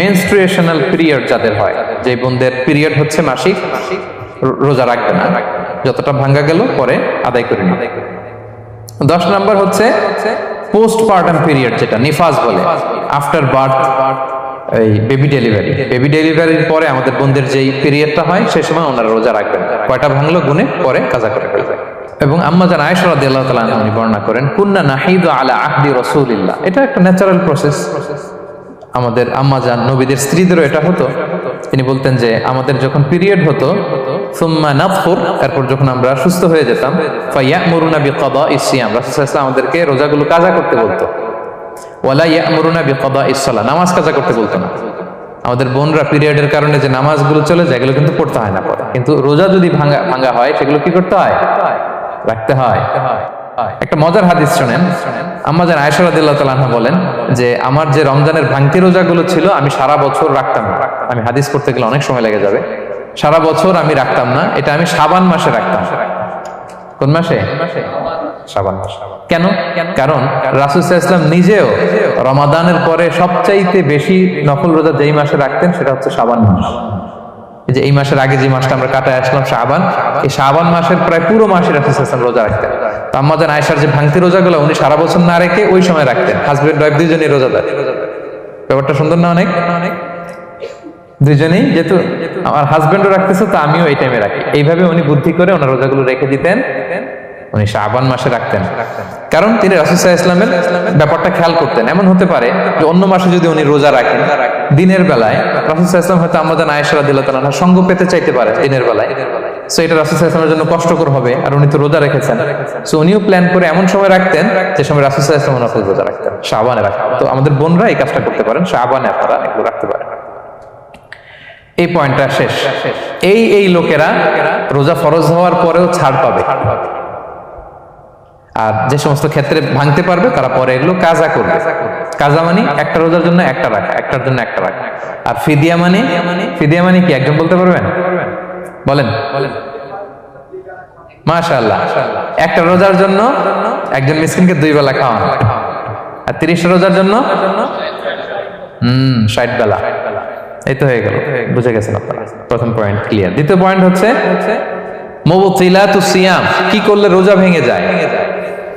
Menstruational period যাদের হয় যে বোনদের পিরিয়ড হচ্ছে মাসিক, রোজা রাখবে না। যতটা ভাঙ্গা গেল, পরে আদায় করে নিবে। দশ নম্বর হচ্ছে পোস্ট পার্টাম পিরিয়ড যেটা, নিফাজ বলে। আফটার বার্থ এই বেবি ডেলিভারি বেবি ডেলিভারির পরে আমাদের বোনদের যেই পিরিয়ডটা হয়, সেই সময় ওনারা রোজা রাখবেন। কয়টা ভাঙলো? গুনে পরে কাজা করে ফেলবে। এবং আম্মা জান আয়েশা রাদিয়াল্লাহু তাআলা উনি বর্ণনা করেন, কুন্না নাহিদু আলা আহদি রাসূলিল্লাহ। এটা একটা ন্যাচারাল প্রসেস আমাদের আম্মা জান নবীদের স্ত্রীদেরও এটা হতো। তিনি বলতেন যে, আমাদের যখন পিরিয়ড হতো তারপর যখন আমরা হয়ে যেতাম আলাইহি আমাদেরকে রোজাগুলো কাজা করতে বলতো। ইসসালাহ নামাজ কাজা করতে বলতো না। আমাদের বোনরা পিরিয়ডের কারণে যে নামাজগুলো চলে যায়, এগুলো কিন্তু পড়তে হয় না পরে। কিন্তু রোজা যদি ভাঙা ভাঙা হয়, সেগুলো কি করতে হয়? রাখতে হয়। একটা মজার হাদিস শোনেন। আম্মাজান আয়েশা রাদিয়াল্লাহু তাআলা আনহা বলেন যে, আমার যে রমজানের ভাঙতি রোজাগুলো ছিল, আমি সারা বছর রাখতাম না। আমি হাদিস পড়তে গেলে অনেক সময় লেগে যাবে। সারা বছর আমি রাখতাম না। এটা আমি সাবান মাসে রাখতাম। কোন মাসে? সাবান মাস। কেন? কারণ রাসুল ইসলাম নিজেও রমাদানের পরে সবচাইতে বেশি নফল রোজা যেই মাসে রাখতেন, সেটা হচ্ছে সাবান মাস। যে এই মাসের আগে যে মাসটা আমরা কাটায় আসলাম, শাবান, এই শাবান মাসের প্রায় পুরো মাসে ইসলাম রোজা রাখতেন। তো আমাদের আয়সার যে ভাঙতি রোজাগুলো, উনি সারা বছর না রেখে ওই সময় রাখতেন। হাজবেন্ড ওয়াইফ দুইজনই রোজাদার ব্যাপারটা সুন্দর না অনেক? দুইজনেই যেহেতু আমার রাখতেছে, তো আমিও এই টাইমে রাখি। এইভাবে উনি বুদ্ধি করে ওনার রোজাগুলো রেখে দিতেন। উনি শাবান মাসে রাখতেন। কারণ তিনি রাসুসাহ ইসলামের ব্যাপারটা খেয়াল করতেন। এমন হতে পারে যে অন্য মাসে যদি উনি রোজা রাখেন, দিনের বেলায় ইসলাম হয়তো আমাদের আয়েশরা দিল্লা তালা সঙ্গ পেতে চাইতে পারে দিনের বেলায়। সো এটা রাসুসাহ ইসলামের জন্য কষ্টকর হবে আর উনি তো রোজা রেখেছেন। সো উনিও প্ল্যান করে এমন সময় রাখতেন যে সময় রাসুসাহ ইসলাম নফল রোজা রাখতেন, শাবানে রাখতেন। তো আমাদের বোনরা এই কাজটা করতে পারেন, শাবানে আপনারা এগুলো রাখতে পারেন। এই পয়েন্টটা শেষ। এই এই লোকেরা রোজা ফরজ হওয়ার পরেও ছাড় পাবে। আর যে সমস্ত ক্ষেত্রে ভাঙতে পারবে তারা পরে এগুলো কাজা করবে। কাজা মানে একটা রোজার জন্য একটা রাখা একটার জন্য একটা রাখা আর ফিদিয়া মানে ফিদিয়া মানে? কি? একজন বলতে পারবেন? বলেন। বলেন। মাশাআল্লাহ। একটা রোজার জন্য একজন মিসকিনকে দুই বেলা খাওয়ানো আর তিরিশটা রোজার জন্য? হুম ষাট বেলা। এই তো হয়ে গেল। বুঝে গেছেন আপনারা? প্রথম পয়েন্ট ক্লিয়ার দ্বিতীয় পয়েন্ট হচ্ছে মুবতিলাতু সিয়াম। কি করলে রোজা ভেঙে যায়।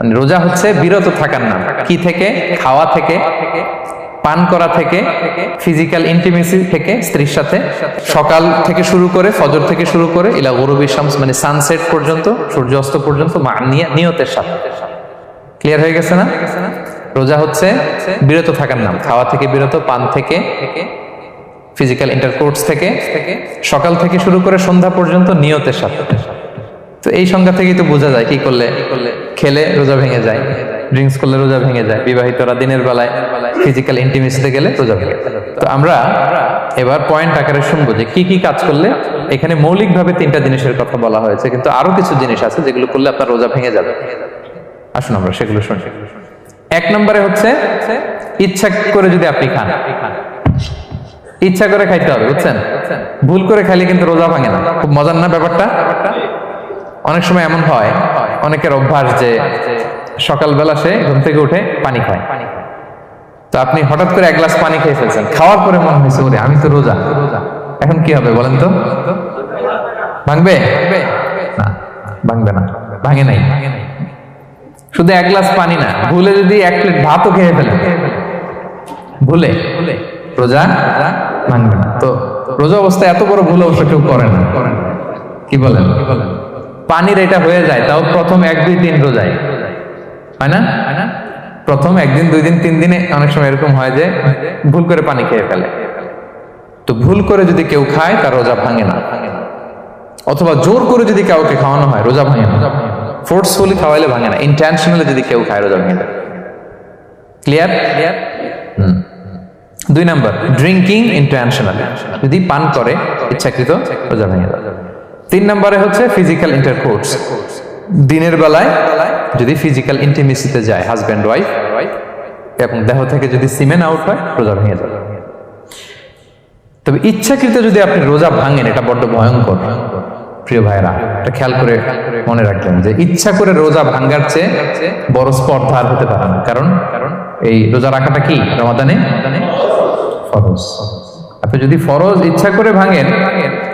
মানে রোজা হচ্ছে বিরত থাকার নাম। কি থেকে? খাওয়া থেকে, পান করা থেকে ফিজিক্যাল ইন্টিমেসি থেকে, স্ত্রীর সাথে। সকাল থেকে শুরু করে, ফজর থেকে শুরু করে, ইলা গরুবির শামস মানে সানসেট পর্যন্ত, সূর্যাস্ত পর্যন্ত নিয়তের সাথে। ক্লিয়ার হয়ে গেছে না? রোজা হচ্ছে বিরত থাকার নাম। খাওয়া থেকে বিরত, পান থেকে ফিজিক্যাল ইন্টারকোর্স থেকে, সকাল থেকে শুরু করে সন্ধ্যা পর্যন্ত নিয়তের সাথে। তো এই সংজ্ঞা থেকেই তো বোঝা যায় কি করলে কি করলে খেলে রোজা ভেঙে যায়। ড্রিঙ্কস করলে রোজা ভেঙে যায়। বিবাহিতরা দিনের বেলায় ফিজিক্যাল ইন্টিমেসিতে গেলে রোজা ভেঙে যায়। তো আমরা এবার পয়েন্ট আকারে শুনব যে কি কি কাজ করলে এখানে মৌলিকভাবে তিনটা জিনিসের কথা বলা হয়েছে, কিন্তু আরও কিছু জিনিস আছে যেগুলো করলে আপনার রোজা ভেঙে যাবে। আসুন আমরা সেগুলো শুনি। এক নম্বরে হচ্ছে ইচ্ছা করে যদি আপনি খান। ইচ্ছা করে খাইতে হবে, বুঝছেন? ভুল করে খাইলে কিন্তু রোজা ভাঙে না। খুব মজার না ব্যাপারটা? অনেক সময় এমন হয় অনেকের অভ্যাস যে সকালবেলা সে ঘুম থেকে উঠে পানি খায়। তো আপনি হঠাৎ করে এক গ্লাস পানি খেয়ে ফেলছেন। খাওয়ার পরে মনে হয়েছে, ওরে, আমি তো রোজা। এখন কি হবে বলেন তো? ভাঙবে? ভাঙবে না। ভাঙে নাই। শুধু এক গ্লাস পানি না, ভুলে যদি এক প্লেট ভাতও খেয়ে ফেলেন। ভুলে? রোজা? ভাঙবে না। তো রোজা অবস্থায় এত বড় ভুল অবশ্য কেউ করে না। কি বলেন? পানির এটা হয়ে যায়, তাও প্রথম এক দুই দিন রোজায় হয় না? প্রথম একদিন দুই দিন, তিন দিনে অনেক সময় এরকম হয় যে ভুল করে পানি খেয়ে ফেলে। তো ভুল করে যদি কেউ খায়, তার রোজা ভাঙে না। অথবা জোর করে যদি কাউকে খাওয়ানো হয়, রোজা ভাঙে না। ফোর্সফুলি খাওয়াইলে ভাঙে না। ইন্টেনশনালি যদি কেউ খায়, রোজা ভাঙে যায় ক্লিয়ার ক্লিয়ার দুই নাম্বার ড্রিঙ্কিং ইন্টারন্যাশনালি যদি পান করে, ইচ্ছাকৃত, রোজা ভেঙে যায় তিন নম্বরে হচ্ছে ফিজিক্যাল ইন্টারকোর্স দিনের বেলায় যদি ফিজিক্যাল ইন্টিমেসিতে যায় হাজব্যান্ড ওয়াইফ এবং দেহ থেকে যদি সিমেন আউট হয়, রোজা ভেঙে যায় তবে ইচ্ছাকৃত যদি আপনি রোজা ভাঙেন, এটা বড্ড ভয়ঙ্কর। প্রিয় ভাইরা এটা খেয়াল করে মনে রাখবেন যে ইচ্ছা করে রোজা ভাঙ্গার চেয়ে বড় স্পর্ধা আর হতে পারে না। কারণ কারণ এই রোজা রাখাটা কি? রমাদানে? ফরজ। আপনি যদি ফরজ ইচ্ছা করে ভাঙেন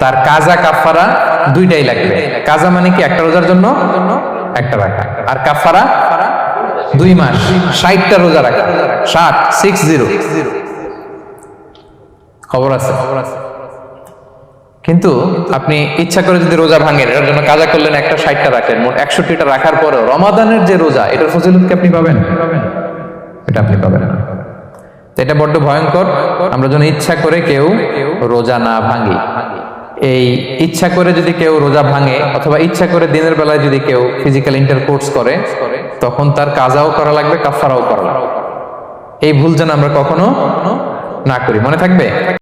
তার কাজা কাফারা দুইটাই লাগবে। কাজা মানে কি? একটা রোজার জন্য, একটা রাখা। আর কাফারা দুই মাস, ষাটটা রোজা রাখা। ষাট সিক্স জিরো খবর আছে? কিন্তু আপনি ইচ্ছা করে যদি রোজা ভাঙেন, এটার জন্য কাজা করলেন একটা, ষাটটা রাখলেন মোট একষট্টিটা রাখার পরেও রমাদানের যে রোজা, এটার ফজিলত কি আপনি পাবেন? এটা আপনি পাবেন এটা বড্ড ভয়ঙ্কর। আমরা যেন ইচ্ছা করে কেউ রোজা না ভাঙি। এই ইচ্ছা করে যদি কেউ রোজা ভাঙে অথবা ইচ্ছা করে দিনের বেলায় যদি কেউ ফিজিক্যাল ইন্টারকোর্স করে, তখন তার কাজাও করা লাগবে কাফারাও করা লাগবে। এই ভুল যেন আমরা কখনো না করি। মনে থাকবে?